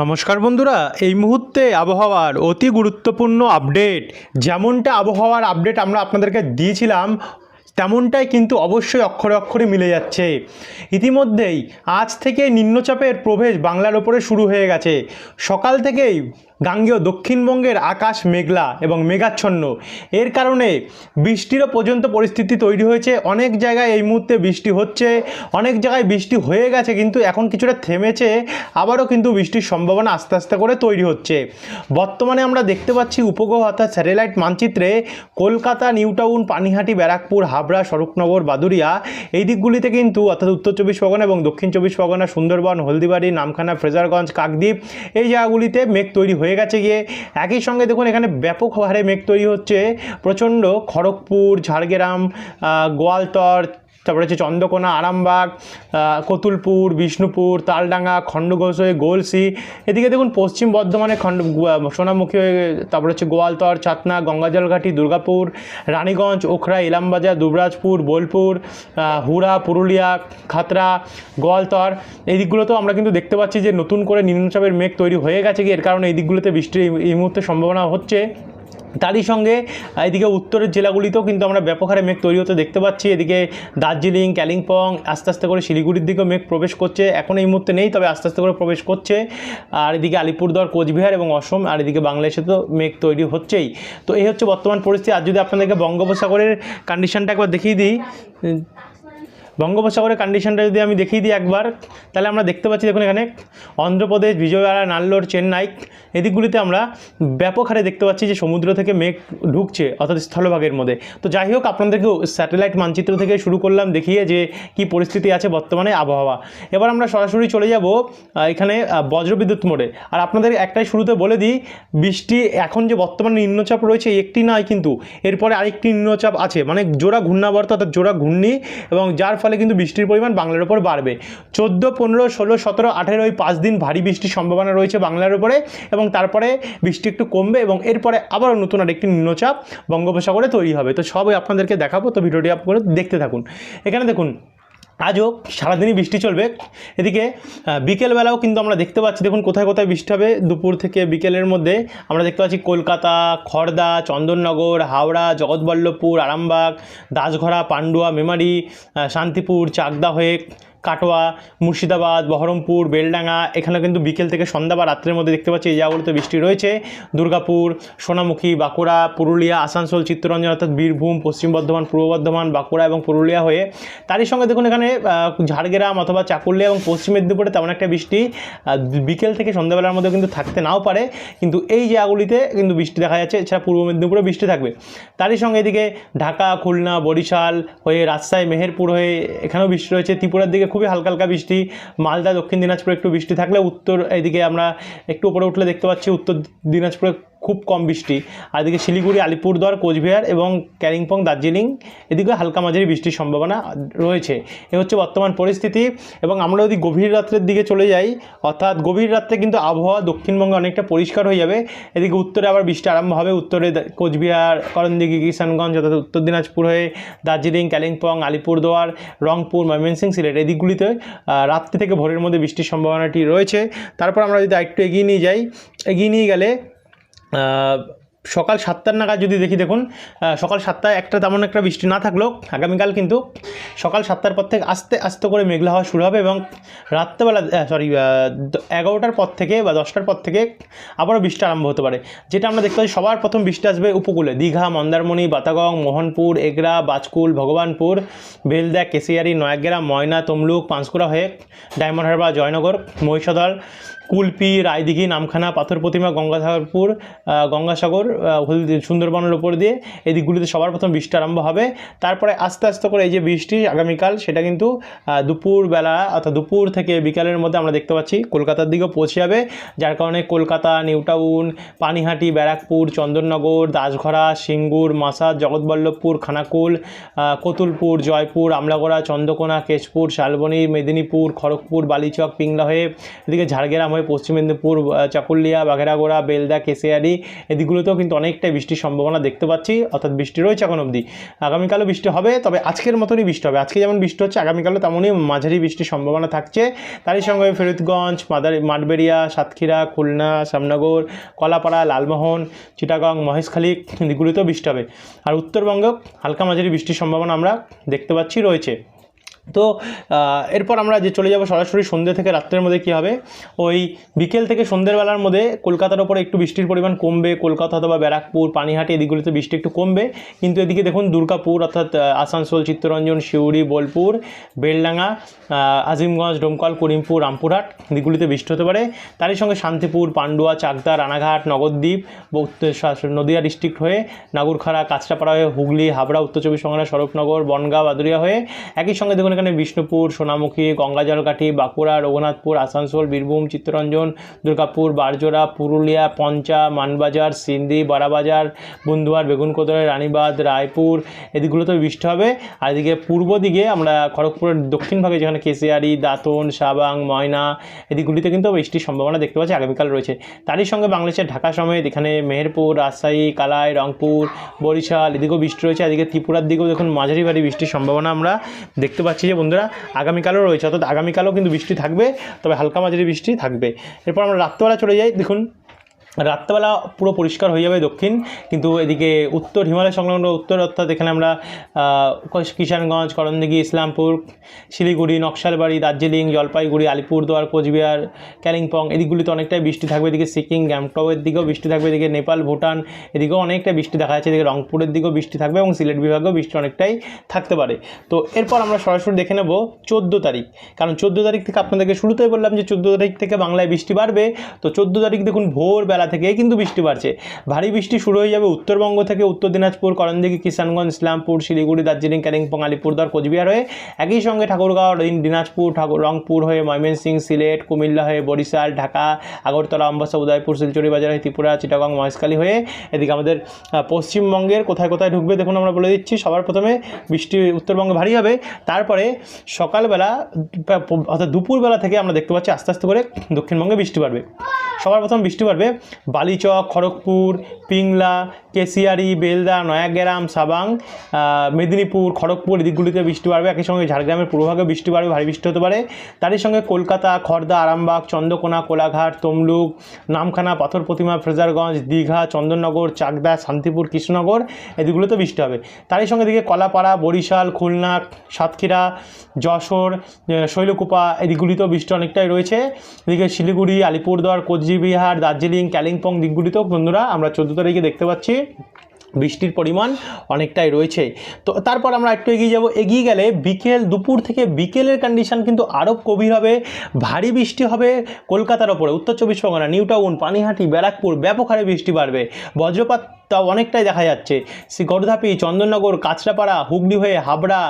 নমস্কার বন্ধুরা, এই মুহূর্তে আবহাওয়ার অতি গুরুত্বপূর্ণ আপডেট, যেমনটা আবহাওয়ার আপডেট আমরা আপনাদেরকে দিয়েছিলাম, তেমনটাই কিন্তু অবশ্যই অক্ষরে অক্ষরে মিলে যাচ্ছে। ইতিমধ্যেই আজ থেকে নিম্নচাপের প্রবেশ বাংলার ওপরে শুরু হয়ে গেছে। সকাল থেকেই গাঙ্গেয় দক্ষিণবঙ্গের আকাশ মেঘলা এবং মেঘাচ্ছন্ন। এর কারণে বৃষ্টিরও পর্যন্ত পরিস্থিতি তৈরি হয়েছে। অনেক জায়গায় এই মুহূর্তে বৃষ্টি হচ্ছে। অনেক জায়গায় বৃষ্টি হয়ে গেছে কিন্তু এখন কিছুটা থেমেছে। আবারও কিন্তু বৃষ্টির সম্ভাবনা আস্তে আস্তে করে তৈরি হচ্ছে। বর্তমানে আমরা দেখতে পাচ্ছি উপগ্রহ অর্থাৎ স্যাটেলাইট মানচিত্রে কলকাতা নিউটাউন পানিহাটি, ব্যারাকপুর, হাবড়া, স্বরূপনগর বাদুরিয়া এই দিকগুলিতে কিন্তু অর্থাৎ উত্তর চব্বিশ পরগনা এবং দক্ষিণ চব্বিশ পরগনা, সুন্দরবন, হলদিবাড়ি, নামখানা, ফ্রেজারগঞ্জ, কাকদ্বীপ এই জায়গাগুলিতে মেঘ তৈরি হয়ে গেছে গিয়ে। একই সঙ্গে দেখুন, এখানে ব্যাপক হারে মেঘ তৈরি হচ্ছে। প্রচণ্ড খড়গপুর, ঝাড়গ্রাম গোয়ালতর তারপরে হচ্ছে চন্দ্রকোনা, আরামবাগ কতুলপুর, বিষ্ণুপুর, তালডাঙ্গা খণ্ডঘোষই গোলসি। এদিকে দেখুন পশ্চিম বর্ধমানে খণ্ড সোনামুখী হয়ে তারপরে হচ্ছে গোয়ালতর, চাতনা, গঙ্গাজলঘাটি, দুর্গাপুর, রানীগঞ্জ, ওখরা, ইলামবাজার, দুবরাজপুর, বোলপুর হুড়া, পুরুলিয়া, খাতরা, গোয়ালতর। এই দিকগুলোতেও আমরা কিন্তু দেখতে পাচ্ছি যে নতুন করে নিম্নচাপের মেঘ তৈরি হয়ে গেছে কি? এর কারণে এই দিকগুলোতে বৃষ্টির এই মুহূর্তে সম্ভাবনা হচ্ছে। তারই সঙ্গে এদিকে উত্তরের জেলাগুলিতেও কিন্তু আমরা ব্যাপক হারে মেঘ তৈরি হতে দেখতে পাচ্ছি। এদিকে দার্জিলিং, কালিম্পং আস্তে আস্তে করে শিলিগুড়ির দিকেও মেঘ প্রবেশ করছে। এখন এই মুহূর্তে নেই, তবে আস্তে আস্তে করে প্রবেশ করছে। আর এদিকে আলিপুরদুয়ার, কোচবিহার এবং অসম আর এদিকে বাংলাদেশে তো মেঘ তৈরি হচ্ছেই। তো এই হচ্ছে বর্তমান পরিস্থিতি। আর যদি আপনাদেরকে বঙ্গোপসাগরের কন্ডিশনটা একবার দেখিয়ে দিই বঙ্গোপসাগরের কন্ডিশনটা যদি আমি দেখিয়ে দিই একবার, তাহলে আমরা দেখতে পাচ্ছি, দেখুন এখানে, অন্ধ্রপ্রদেশ, বিজয়ওয়াড়া, নাল্লোর, চেন্নাই, এদিকগুলিতে আমরা ব্যাপক হারে দেখতে পাচ্ছি যে সমুদ্র থেকে মেঘ ঢুকছে, অর্থাৎ স্থলভাগের মধ্যে। তো যাই হোক, আপনাদেরকে স্যাটেলাইট মানচিত্র থেকে শুরু করলাম, দেখিয়ে যে কি পরিস্থিতি আছে বর্তমানে আবহাওয়া। এবার আমরা সরাসরি চলে যাব এখানে বজ্রবিদ্যুৎ মোড়ে। আর আপনাদের একটাই শুরুতে বলে দিই, বৃষ্টি এখন যে বর্তমানে নিম্নচাপ রয়েছে একটি নয় কিন্তু, এরপরে আরেকটি নিম্নচাপ আছে। মানে জোড়া ঘূর্ণাবর্ত, অর্থাৎ জোড়া ঘূর্ণি, এবং যার ফলে কিন্তু বৃষ্টির পরিমাণ বাংলার উপর বাড়বে। চোদ্দ, পনেরো, ষোলো, সতেরো, আঠেরো ওই পাঁচ দিন ভারী বৃষ্টির সম্ভাবনা রয়েছে বাংলার উপরে এবং তারপরে বৃষ্টি একটু কমবে এবং এরপরে আবারও নতুন আরেকটি নিম্নচাপ বঙ্গোপসাগরে তৈরি হবে। তো সবই আপনাদেরকে দেখাবো, তো ভিডিওটি করে দেখতে থাকুন। এখানে দেখুন আজও সারাদিনই বৃষ্টি চলবে। এদিকে বিকেলবেলাও কিন্তু আমরা দেখতে পাচ্ছি, দেখুন কোথায় কোথায় বৃষ্টি হবে। দুপুর থেকে বিকেলের মধ্যে আমরা দেখতে পাচ্ছি কলকাতা খড়দা চন্দননগর, হাওড়া, জগৎবল্লভপুর, আরামবাগ দাসঘরা পান্ডুয়া, মেমারি শান্তিপুর, চাকদা হয়ে কাটোয়া, মুর্শিদাবাদ, বহরমপুর, বেলডাঙ্গা এখানে কিন্তু বিকেল থেকে সন্ধ্যা বা রাত্রের মধ্যে দেখতে পাচ্ছি এই জায়গাগুলোতে বৃষ্টি রয়েছে। দুর্গাপুর, সোনামুখী, বাঁকুড়া, পুরুলিয়া, আসানসোল, চিত্তরঞ্জন অর্থাৎ বীরভূম, পশ্চিম বর্ধমান, পূর্ব বর্ধমান, বাঁকুড়া এবং পুরুলিয়া হয়ে তারই সঙ্গে দেখুন এখানে ঝাড়গ্রাম অথবা চাকুলিয়া এবং পশ্চিম মেদিনীপুরে তেমন একটা বৃষ্টি বিকেল থেকে সন্ধ্যাবেলার মধ্যে কিন্তু থাকতে নাও পারে। কিন্তু এই জায়গাগুলিতে কিন্তু বৃষ্টি দেখা যাচ্ছে, এছাড়া পূর্ব মেদিনীপুরে বৃষ্টি থাকবে। তারই সঙ্গে এদিকে ঢাকা, খুলনা, বরিশাল হয়ে রাজশাহী, মেহেরপুর হয়ে এখানেও বৃষ্টি রয়েছে। ত্রিপুরার দিকে খুবই হালকা হালকা বৃষ্টি, মালদা, দক্ষিণ দিনাজপুরে একটু বৃষ্টি থাকলে উত্তর এদিকে আমরা একটু উপরে উঠলে দেখতে পাচ্ছি, উত্তর দিনাজপুরে খুব কম বৃষ্টি। আর এদিকে শিলিগুড়ি আলিপুরদুয়ার কোচবিহার এবং ক্যারিংপং দার্জিলিং এদিকে হালকা মাঝারি বৃষ্টির সম্ভাবনা রয়েছে। এ হচ্ছে বর্তমান পরিস্থিতি এবং আমরা যদি গভীর রাত্রের দিকে চলে যাই অর্থাৎ গভীর রাত্রে কিন্তু আবহাওয়া দক্ষিণবঙ্গে অনেকটা পরিষ্কার হয়ে যাবে। এদিকে উত্তরে আবার বৃষ্টি আরম্ভ হবে। উত্তরে কোচবিহার করণদিঘি কিষানগঞ্জ অর্থাৎ উত্তর দিনাজপুর হয়ে দার্জিলিং কালিম্পং আলিপুরদুয়ার রংপুর ময়মনসিং সিলেট এই দিকগুলিতে আহ, রাত্রি থেকে ভোরের মধ্যে বৃষ্টির সম্ভাবনাটি রয়েছে। তারপর আমরা যদি আরেকটু এগিয়ে নিয়ে যাই এগিয়ে নিয়ে গেলে সকাল সাতটার নাগাদ যদি দেখি দেখুন সকাল সাতটায় একটা তেমন একটা বৃষ্টি না থাকলেও আগামীকাল কিন্তু সকাল সাতটার পর থেকে আস্তে আস্তে করে মেঘলা হওয়া শুরু হবে এবং রাত্রেবেলা সরি এগারোটার পর থেকে বা দশটার পর থেকে আবারও বৃষ্টি আরম্ভ হতে পারে। যেটা আমরা দেখতে পাচ্ছি, সবার প্রথম বৃষ্টি আসবে উপকূলে। দীঘা, মন্দারমণি, বাতাগং, মোহনপুর, এগরা, বাজকুল, ভগবানপুর, বেলদা, কেশিয়ারি, নয়াগ্রাম, ময়না, তমলুক, পাঁশকুড়া হয়ে ডায়মন্ড হারবার, জয়নগর, মহিষাদল কুলপি রায়দিঘি নামখানা পাথর প্রতিমা গঙ্গাধারপুর আহ, গঙ্গাসাগর হলদি সুন্দরবনের ওপর দিয়ে এই দিকগুলিতে সবার প্রথম বৃষ্টি আরম্ভ হবে। তারপরে আস্তে আস্তে করে এই যে বৃষ্টি আগামীকাল সেটা কিন্তু দুপুরবেলা অর্থাৎ দুপুর থেকে বিকালের মধ্যে আমরা দেখতে পাচ্ছি কলকাতার দিকেও পৌঁছে যাবে। যার কারণে কলকাতা নিউটাউন পানিহাটি ব্যারাকপুর চন্দননগর দাসঘরা সিঙ্গুর মাসাদ জগৎবল্লভপুর খানাকুল কতুলপুর জয়পুর আমলাগড়া চন্দ্রকোনা কেশপুর শালবনী মেদিনীপুর খড়গপুর বালিচক পিংলা হয়ে এদিকে ঝাড়গ্রাম হয়ে হয়ে পশ্চিম মেদিনীপুর চাকুলিয়া, বাঘেরাগোড়া, বেলদা, কেশিয়ারি, এদিকগুলোতেও কিন্তু অনেকটাই বৃষ্টির সম্ভাবনা দেখতে পাচ্ছি। অর্থাৎ বৃষ্টি রয়েছে এখন অবধি। আগামীকালও বৃষ্টি হবে, তবে আজকের মতনই বৃষ্টি হবে। আজকে যেমন বৃষ্টি হচ্ছে, আগামীকালও তেমনই মাঝারি বৃষ্টির সম্ভাবনা থাকছে। তারই সঙ্গে ফরিদগঞ্জ মাদার, মাঠবেড়িয়া, সাতক্ষীরা, খুলনা, শ্যামনগর, কলাপাড়া, লালমোহন, চিটাগং, মহেশখালী এদিকগুলিতেও বৃষ্টি হবে। আর উত্তরবঙ্গ হালকা মাঝারি বৃষ্টির সম্ভাবনা আমরা দেখতে পাচ্ছি, রয়েছে। তো এরপর আমরা যে চলে যাব সরাসরি সন্ধ্যে থেকে রাত্রের মধ্যে কী হবে? ওই বিকেল থেকে সন্ধ্যের বেলার মধ্যে কলকাতার ওপরে একটু বৃষ্টির পরিমাণ কমবে। কলকাতা অথবা ব্যারাকপুর, পানিহাটি এদিকগুলিতে বৃষ্টি একটু কমবে। কিন্তু এদিকে দেখুন দুর্গাপুর, অর্থাৎ আসানসোল, চিত্তরঞ্জন, সিউড়ি, বোলপুর, বেলডাঙ্গা আজিমগঞ্জ, ডোমকল, করিমপুর, রামপুরহাট এদিকগুলিতে বৃষ্টি হতে পারে। তারই সঙ্গে শান্তিপুর, পান্ডুয়া, চাকদা, রানাঘাট নগরদ্বীপ নদিয়া ডিস্ট্রিক্ট হয়ে নাগুরখাড়া, কাঁচরাপাড়া হয়ে হুগলি, হাবড়া, উত্তর চব্বিশ পরগনা, সড়কনগর, বনগাঁ বাদুরিয়া হয়ে একই সঙ্গে দেখুন এখানে বিষ্ণুপুর, সোনামুখী, গঙ্গাজলকাঠি, বাঁকুড়া, রঘুনাথপুর, আসানসোল, বীরভূম, চিত্তরঞ্জন, দুর্গাপুর, বারজোড়া, পুরুলিয়া, পঞ্চা, মানবাজার, সিন্দি বারাবাজার বন্ধুয়ার বেগুনকোদরা রানীবাঁধ, রায়পুর এদিকগুলোতে বৃষ্টি হবে। আর এদিকে পূর্ব দিকে আমরা খড়গপুরের দক্ষিণ ভাগে যেখানে কেশিয়ারি, দাঁতন, সাবাং, ময়না, এদিকগুলিতে কিন্তু বৃষ্টির সম্ভাবনা দেখতে পাচ্ছি, আগামীকাল রয়েছে। তারই সঙ্গে বাংলাদেশের ঢাকা সমেত এখানে মেহেরপুর, রাজশাহী, কালাই, রংপুর, বরিশাল এদিকেও বৃষ্টি রয়েছে। এদিকে ত্রিপুরার দিকেও দেখুন মাঝারি ভারী বৃষ্টির সম্ভাবনা আমরা দেখতে পাচ্ছি। যে বন্ধুরা, আগামীকালও রয়েছে, অর্থাৎ আগামীকালও কিন্তু বৃষ্টি থাকবে, তবে হালকা মাঝারি বৃষ্টি থাকবে। এরপর আমরা রাত্রেবেলা চলে যাই, দেখুন। রাত্রেবেলা পুরো পরিষ্কার হয়ে যাবে দক্ষিণ, কিন্তু এদিকে উত্তর হিমালয় সংলগ্ন উত্তর অর্থাৎ এখানে আমরা কিষানগঞ্জ, করণদিঘি, ইসলামপুর, শিলিগুড়ি, নকশালবাড়ি, দার্জিলিং, জলপাইগুড়ি, আলিপুরদুয়ার, কোচবিহার কালিম্পং এদিকগুলিতে অনেকটাই বৃষ্টি থাকবে। এদিকে সিকিম, গ্যাংটকের দিকেও বৃষ্টি থাকবে। এদিকে নেপাল, ভুটান, এদিকেও অনেকটা বৃষ্টি দেখা যাচ্ছে। এদিকে রংপুরের দিকেও বৃষ্টি থাকবে এবং সিলেট বিভাগেও বৃষ্টি অনেকটাই থাকতে পারে। তো এরপর আমরা সরাসরি দেখে নেব চোদ্দ তারিখ। কারণ চোদ্দ তারিখ থেকে আপনাদেরকে শুরুতেই বললাম যে চোদ্দ তারিখ থেকে বাংলায় বৃষ্টি বাড়বে। তো চোদ্দ তারিখ দেখুন ভোরবেলা থেকে কিন্তু বৃষ্টি বাড়ছে। ভারী বৃষ্টি শুরু হয়ে যাবে উত্তরবঙ্গ থেকে উত্তর দিনাজপুর, করণদিঘি, কিষানগঞ্জ, ইসলামপুর, শিলিগুড়ি, দার্জিলিং কালিম্পং আলিপুরদুয়ার কোচবিহার হয়ে একই সঙ্গে ঠাকুরগাঁও, দিন- দিনাজপুর, ঠাকুর, রংপুর হয়ে ময়মনসিংহ, সিলেট, কুমিল্লা হয়ে বরিশাল, ঢাকা, আগরতলা আমবাসা উদয়পুর, শিলচুরি বাজার হয়ে ত্রিপুরা, চিটাগং, মহেশখালী হয়ে এদিকে আমাদের পশ্চিমবঙ্গের কোথায় কোথায় ঢুকবে দেখুন আমরা বলে দিচ্ছি। সবার প্রথমে বৃষ্টি উত্তরবঙ্গে ভারী হবে। তারপরে সকালবেলা অর্থাৎ দুপুরবেলা থেকে আমরা দেখতে পাচ্ছি আস্তে আস্তে করে দক্ষিণবঙ্গে বৃষ্টি বাড়বে। সবার প্রথম বৃষ্টি বাড়বে বালিচক খড়গপুর পিংলা কেশিয়ারি বেলদা, নয়াগ্রাম, সাবাং মেদিনীপুর, খড়গপুর এদিকগুলিতে বৃষ্টি বাড়বে। একই সঙ্গে ঝাড়গ্রামের পূর্বভাগে বৃষ্টি বাড়বে, ভারী বৃষ্টি হতে পারে। তারই সঙ্গে কলকাতা খড়দা আরামবাগ, চন্দ্রকোনা, কোলাঘাট, তমলুক, নামখানা, পাথর প্রতিমা, ফ্রেজারগঞ্জ, দীঘা, চন্দননগর, চাকদা, শান্তিপুর, কৃষ্ণনগর এদিকগুলোতে বৃষ্টি হবে। তারই সঙ্গে দিকে কলাপাড়া, বরিশাল, খুলনা, সাতক্ষীরা, যশোর শৈলকুপা এদিকগুলিতেও বৃষ্টি অনেকটাই রয়েছে। এদিকে শিলিগুড়ি, আলিপুরদুয়ার, কোচবিহার, দার্জিলিং, কালিম্পং দিকগুলিতেও বন্ধুরা আমরা চোদ্দ তারিখে দেখতে পাচ্ছি। বৃষ্টির পরিমাণ অনেকটাই রয়েছে। তো তারপর আমরা একটু এগিয়ে যাব। এগিয়ে গেলে বিকেল দুপুর থেকে বিকেলের কন্ডিশন কিন্তু আরও গভীর হবে। ভারী বৃষ্টি হবে কলকাতার ওপরে। উত্তর চব্বিশ পরগনা, নিউ টাউন, পানিহাটি, ব্যারাকপুর, ব্যাপক হারে বৃষ্টি বাড়বে। বজ্রপাত তাও অনেকটাই দেখা যাচ্ছে। সে গড়ধাপি চন্দননগর, কাঁচরাপাড়া, হুগলি হয়ে হাবড়া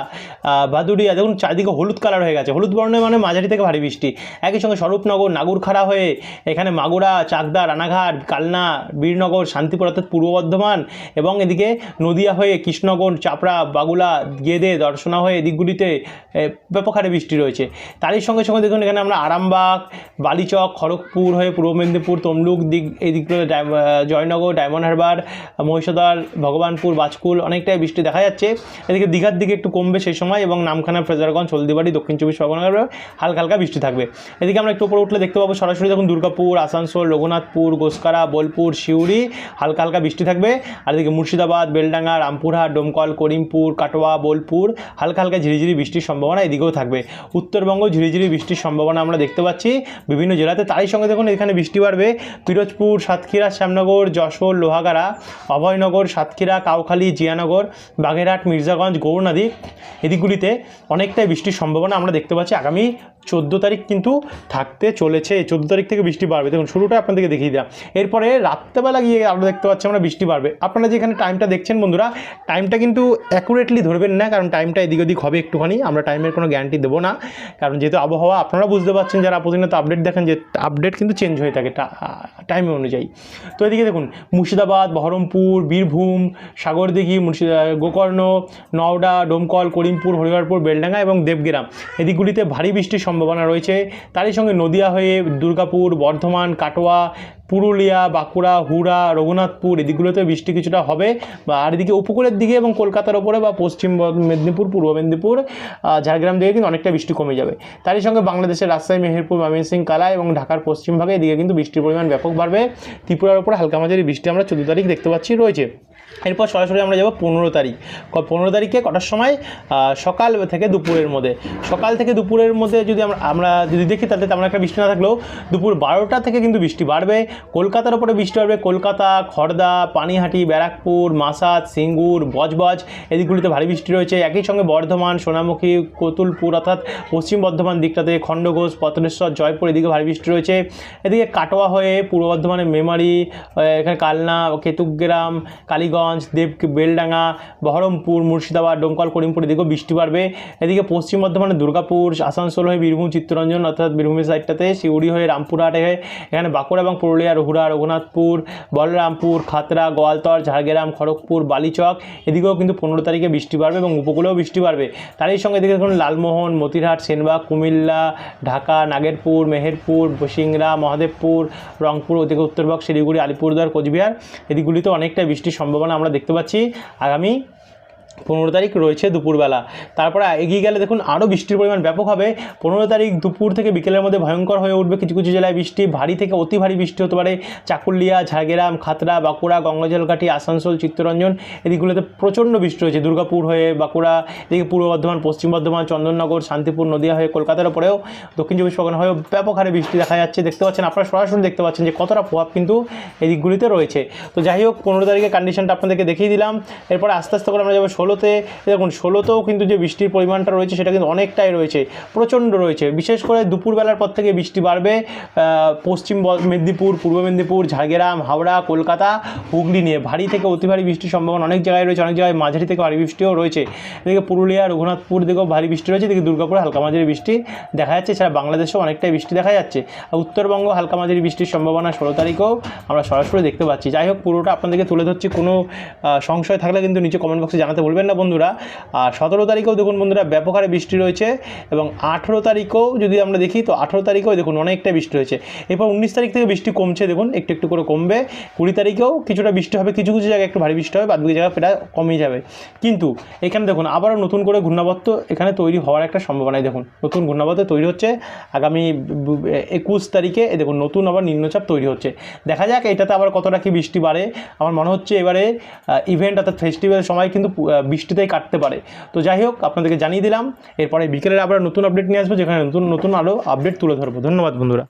ভাদুরিয়া দেখুন চারিদিকে হলুদ কালার হয়ে গেছে। হলুদ বর্ণের মানে মাঝারি থেকে ভারী বৃষ্টি। একই সঙ্গে স্বরূপনগর, নাগুরখাড়া হয়ে এখানে মাগুরা, চাকদা, রানাঘাট, কালনা, বীরনগর, শান্তিপুর অর্থাৎ পূর্ব বর্ধমান এবং এদিকে নদিয়া হয়ে কৃষ্ণনগর, চাপড়া, বাগুলা, গেদে, দর্শনা হয়ে এদিকগুলিতে ব্যাপক হারে বৃষ্টি রয়েছে। তারই সঙ্গে সঙ্গে দেখুন এখানে আমরা আরামবাগ, বালিচক, খড়গপুর হয়ে পূর্ব মেদিনীপুর, তমলুক দিক, এই দিকগুলো জয়নগর, ডায়মন্ড হারবার মহিষাদল ভগবানপুর, বাজকুল, অনেকটাই বৃষ্টি দেখা যাচ্ছে। এদিকে দীঘার দিকে একটু কমবে সেই সময় এবং নামখানা, ফ্রেজারগঞ্জ, হলদিবাড়ি, দক্ষিণ চব্বিশ পরগনার হালকা হালকা বৃষ্টি থাকবে। এদিকে আমরা একটু উপরে উঠলে দেখতে পাবো সরাসরি দেখুন দুর্গাপুর, আসানসোল, রঘুনাথপুর, গোসকারা, বোলপুর শিউড়ি হালকা হালকা বৃষ্টি থাকবে। আর এদিকে মুর্শিদাবাদ, বেলডাঙ্গা, রামপুরহাট, ডোমকল, করিমপুর, কাটোয়া, বোলপুর, হালকা হালকা ঝিরিঝিরি বৃষ্টির সম্ভাবনা এদিকেও থাকবে। উত্তরবঙ্গ ঝিরিঝিরি বৃষ্টির সম্ভাবনা আমরা দেখতে পাচ্ছি বিভিন্ন জেলাতে। তারই সঙ্গে দেখুন এখানে বৃষ্টি বাড়বে। পিরোজপুর, সাতক্ষীরা, শ্যামনগর, যশোর, লোহাগাড়া অভয়নগর, সাতক্ষীরা, কাউখালী, জিয়ানগর, বাগেরহাট, মির্জাগঞ্জ গৌরনদী এদিকগুলিতে অনেকটাই বৃষ্টির সম্ভাবনা আমরা দেখতে পাচ্ছি। আগামী চোদ্দ তারিখ কিন্তু থাকতে চলেছে। চোদ্দ তারিখ থেকে বৃষ্টি বাড়বে। দেখুন, শুরুটা আপনাদেরকে দেখিয়ে দিলাম। এরপরে রাত্রেবেলা গিয়ে আমরা দেখতে পাচ্ছি আমরা বৃষ্টি বাড়বে। আপনারা যেখানে টাইমটা দেখছেন বন্ধুরা টাইমটা কিন্তু অ্যাকুরেটলি ধরবেন না, কারণ টাইমটা এদিক ওদিক হবে একটুখানি। আমরা টাইমের কোনো গ্যারান্টি দেবো না। কারণ যেহেতু আবহাওয়া, আপনারা বুঝতে পারছেন, যারা প্রতিনিয়ত আপডেট দেখেন যে আপডেট কিন্তু চেঞ্জ হয়ে থাকে টাইম অনুযায়ী। তো এদিকে দেখুন, মুর্শিদাবাদ বহরমপুর বীরভূম, সাগরদিঘি মুর্শি গোকর্ণ, নওডা, ডোমকল, করিমপুর, হরিহরপুর, বেলডাঙ্গা এবং দেবগ্রাম। এদিকগুলিতে ভারী বৃষ্টির সম্ভাবনা রয়েছে। তারই সঙ্গে নদিয়া হয়ে দুর্গাপুর, বর্ধমান, কাটোয়া পুরুলিয়া, বাঁকুড়া, হুড়া, রঘুনাথপুর, এদিকগুলোতে বৃষ্টি কিছুটা হবে। বা আর এদিকে উপকূলের দিকে এবং কলকাতার ওপরে বা পশ্চিম মেদিনীপুর, পূর্ব মেদিনীপুর ঝাড়গ্রাম দিকে কিন্তু অনেকটা বৃষ্টি কমে যাবে। তারই সঙ্গে বাংলাদেশের রাজশাহী, মেহেরপুর, ময়মনসিং কালা এবং ঢাকার পশ্চিমভাগে এদিকে কিন্তু বৃষ্টির পরিমাণ ব্যাপক বাড়বে ত্রিপুরার ওপরে হালকা মাঝারি বৃষ্টি আমরা চোদ্দ তারিখ দেখতে পাচ্ছি রয়েছে। এরপর সরাসরি আমরা যাব পনেরো তারিখ। পনেরো তারিখে কটার সময়? সকাল থেকে দুপুরের মধ্যে। সকাল থেকে দুপুরের মধ্যে যদি আমরা আমরা যদি দেখি তাতে তেমন একটা বৃষ্টি না থাকলেও দুপুর বারোটা থেকে কিন্তু বৃষ্টি বাড়বে। কলকাতার ওপরে বৃষ্টি বাড়বে। কলকাতা খড়দা পানিহাটি, ব্যারাকপুর মাসাদ সিঙ্গুর, বজবজ এদিকগুলিতে ভারী বৃষ্টি রয়েছে। একই সঙ্গে বর্ধমান, সোনামুখী, কতুলপুর অর্থাৎ পশ্চিম বর্ধমান দিকটাতে খণ্ডঘোষ, পতনেশ্বর, জয়পুর এদিকে ভারী বৃষ্টি রয়েছে। এদিকে কাটোয়া হয়ে পূর্ব বর্ধমানের মেমারি এখানে কালনা কেতুগ্রাম কালীগঞ্জ দেব বেলডাঙ্গা, বহরমপুর, মুর্শিদাবাদ, ডোমকল করিমপুর এদিকেও বৃষ্টি বাড়বে। এদিকে পশ্চিম বর্ধমানে দুর্গাপুর, আসানসোল হয়ে বীরভূম, চিত্তরঞ্জন অর্থাৎ বীরভূমের সাইডটাতে, শিউড়ি হয়ে রামপুরহাট হয়ে এখানে বাঁকুড়া এবং পুরুলিয়া, রঘুরা, রঘুনাথপুর, বলরামপুর, খাতড়া, গোয়ালতর, ঝাড়গ্রাম, খড়গপুর, বালিচক, এদিকেও কিন্তু পনেরো তারিখে বৃষ্টি বাড়বে এবং উপকূলেও বৃষ্টি বাড়বে। তারই সঙ্গে এদিকে দেখুন লালমোহন, মতিরহাট, সেনবাগ, কুমিল্লা, ঢাকা, নাগেরপুর, মেহেরপুর সিংড়া মহাদেবপুর, রংপুর, ওদিকে উত্তরবঙ্গ, শিলিগুড়ি, আলিপুরদুয়ার, কোচবিহার, এদিকগুলিতে অনেকটা বৃষ্টির সম্ভাবনা আমরা দেখতে পাচ্ছি আগামী পনেরো তারিখ রয়েছে দুপুরবেলা। তারপরে এগিয়ে গেলে দেখুন আরও বৃষ্টির পরিমাণ ব্যাপক হবে। পনেরো তারিখ দুপুর থেকে বিকেলের মধ্যে ভয়ঙ্কর হয়ে উঠবে কিছু কিছু জেলায় বৃষ্টি। ভারী থেকে অতি ভারী বৃষ্টি হতে পারে। চাকুলিয়া, ঝাড়গ্রাম, খাতড়া, বাঁকুড়া গঙ্গাজলঘাটি আসানসোল, চিত্তরঞ্জন এদিকগুলোতে প্রচণ্ড বৃষ্টি হয়েছে দুর্গাপুর হয়ে বাঁকুড়া, এদিকে পূর্ব বর্ধমান, পশ্চিম বর্ধমান, চন্দননগর, শান্তিপুর, নদিয়া হয়ে কলকাতার ওপরেও দক্ষিণ চব্বিশ পরগনা হয়েও ব্যাপক হারে বৃষ্টি দেখা যাচ্ছে। দেখতে পাচ্ছেন, আপনারা সরাসরি দেখতে পাচ্ছেন যে কতটা প্রভাব কিন্তু এই দিকগুলিতে রয়েছে। তো যাই হোক, পনেরো তারিখের কন্ডিশনটা আপনাদেরকে দেখিয়ে দিলাম। এরপর আস্তে আস্তে করে আমরা যাব ষোলোতে, দেখুন, ষোলোতেও কিন্তু যে বৃষ্টির পরিমাণটা রয়েছে, সেটা কিন্তু অনেকটাই রয়েছে, প্রচণ্ড রয়েছে। বিশেষ করে দুপুরবেলার পর থেকে বৃষ্টি বাড়বে পশ্চিম মেদিনীপুর, পূর্ব মেদিনীপুর, ঝাড়গ্রাম, হাওড়া, কলকাতা, হুগলি নিয়ে ভারী থেকে অতি ভারী বৃষ্টির সম্ভাবনা অনেক জায়গায় রয়েছে, অনেক জায়গায় মাঝারি থেকে ভারী বৃষ্টিও রয়েছে। এদিকে পুরুলিয়া, রঘুনাথপুর দিকেও ভারী বৃষ্টি রয়েছে, এদিকে দুর্গাপুরে হালকা মাঝারি বৃষ্টি দেখা যাচ্ছে, এছাড়া বাংলাদেশেও অনেকটাই বৃষ্টি দেখা যাচ্ছে। আর উত্তরবঙ্গ হালকা মাঝারি বৃষ্টির সম্ভাবনা ষোলো তারিখেও আমরা সরাসরি দেখতে পাচ্ছি। যাই হোক, পুরোটা আপনাদেরকে তুলে ধরছি, কোনো সংশয় থাকলে কিন্তু নিচে কমেন্ট বক্সে জানাতে বলবেন না বন্ধুরা। আর সতেরো তারিখেও দেখুন বন্ধুরা ব্যাপক হারে বৃষ্টি রয়েছে এবং আঠেরো তারিখেও যদি আমরা দেখি, তো আঠেরো তারিখেও দেখুন অনেকটা বৃষ্টি রয়েছে। এরপর উনিশ তারিখ থেকে বৃষ্টি কমছে দেখুন, একটু একটু করে কমবে। কুড়ি তারিখেও কিছুটা বৃষ্টি হবে, কিছু কিছু জায়গায় একটু ভারী বৃষ্টি হবে বাদ বাকি জায়গায় প্রায় কমে যাবে। কিন্তু এখানে দেখুন, আবারও নতুন করে ঘূর্ণাবর্ত এখানে তৈরি হওয়ার একটা সম্ভাবনাই দেখুন। নতুন ঘূর্ণাবর্ত তৈরি হচ্ছে, আগামী একুশ তারিখে দেখুন, নতুন আবার নিম্নচাপ তৈরি হচ্ছে। দেখা যাক, এটাতে আবার কতটা কি বৃষ্টি বাড়ে। আমার মনে হচ্ছে এবারে ইভেন্ট অর্থাৎ ফেস্টিভ্যালের সময় কিন্তু বৃষ্টিতেই কাটতে পারে। তো যাই হোক, আপনাদেরকে জানিয়ে দিলাম। এরপরে বিকেলের আবার নতুন আপডেট নিয়ে আসব, যেখানে নতুন নতুন আরও আপডেট তুলে ধরবো। ধন্যবাদ বন্ধুরা।